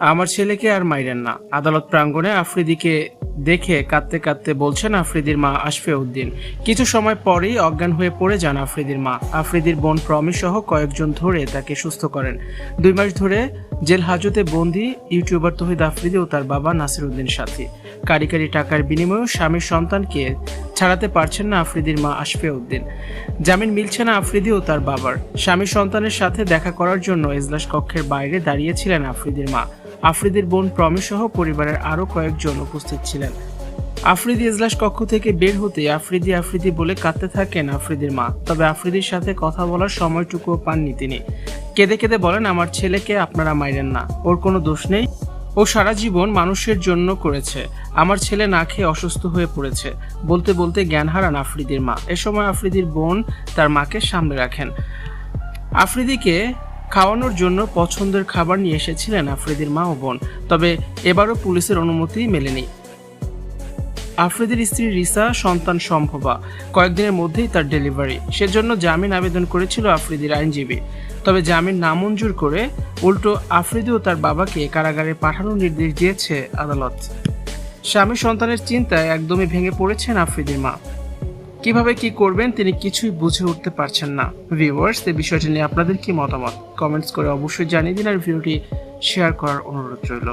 আমার ছেলেকে আর মাইরেন না। আদালত প্রাঙ্গণে আফ্রিদিকে দেখে কাঁদতে কাঁদতে বলছেন, আফ্রিদির মা আশফে উদ্দিন কিছু সময় পরেই অজ্ঞান হয়ে পড়ে যান আফ্রিদির মা। আফ্রিদির বোন প্রমি সহ কয়েকজন ধরে তাকে সুস্থ করেন। দুই মাস ধরে জেল হাজতে বন্দি ইউটিউবার তহিদ আফ্রিদি ও তার বাবা নাসির উদ্দিন সাথী। কারি কারি টাকার বিনিময়েও স্বামীর সন্তানকে ছাড়াতে পারছেন না আফ্রিদির মা আশফে উদ্দিন জামিন মিলছে না আফ্রিদি ও তার বাবার। স্বামী সন্তানের সাথে দেখা করার জন্য এজলাস কক্ষের বাইরে দাঁড়িয়েছিলেন আফ্রিদির মা। আফ্রিদির বোন প্রমি সহ পরিবারের আরও কয়েকজন উপস্থিত ছিলেন। আফ্রিদি এজলাস কক্ষ থেকে বের হতে আফ্রিদি আফ্রিদি বলে কাঁদতে থাকেন আফ্রিদির মা, তবে আফ্রিদির সাথে কথা বলার সময়টুকুও পাননি তিনি। কেঁদে কেঁদে বলেন, আমার ছেলেকে আপনারা মাইরেন না, ওর কোনো দোষ নেই। ও সারা জীবন মানুষের জন্য করেছে। আমার ছেলে না খেয়ে অসুস্থ হয়ে পড়েছে। বলতে বলতে জ্ঞান হারান আফ্রিদির মা। এ সময় আফ্রিদির বোন তার মাকে সামনে রাখেন। আফ্রিদিকে খাওয়ানোর জন্য পছন্দের খাবার নিয়ে এসেছিলেন আফ্রিদির মা ও বোন, তবে এবারও পুলিশের অনুমতি মেলেনি। আফ্রিদির স্ত্রী রিসা, সন্তান সম্ভবা, কয়েকদিনের মধ্যেই তার ডেলিভারি। সেজন্য জামিন আবেদন করেছিল আফ্রিদির আইনজীবী। তবে জামিন নামঞ্জুর করে উল্টো আফ্রিদি ও তার বাবাকে কারাগারে পাঠানোর নির্দেশ দিয়েছে আদালত। স্বামী সন্তানের চিন্তায় একদমই ভেঙে পড়েছেন আফ্রিদির মা। কীভাবে কি করবেন তিনি কিছুই বুঝে উঠতে পারছেন না। ভিউয়ার্স এই বিষয়টি নিয়ে আপনাদের কি মতামত? কমেন্টস করে অবশ্যই জানিয়ে দিন আর ভিডিওটি শেয়ার করার অনুরোধ রইল।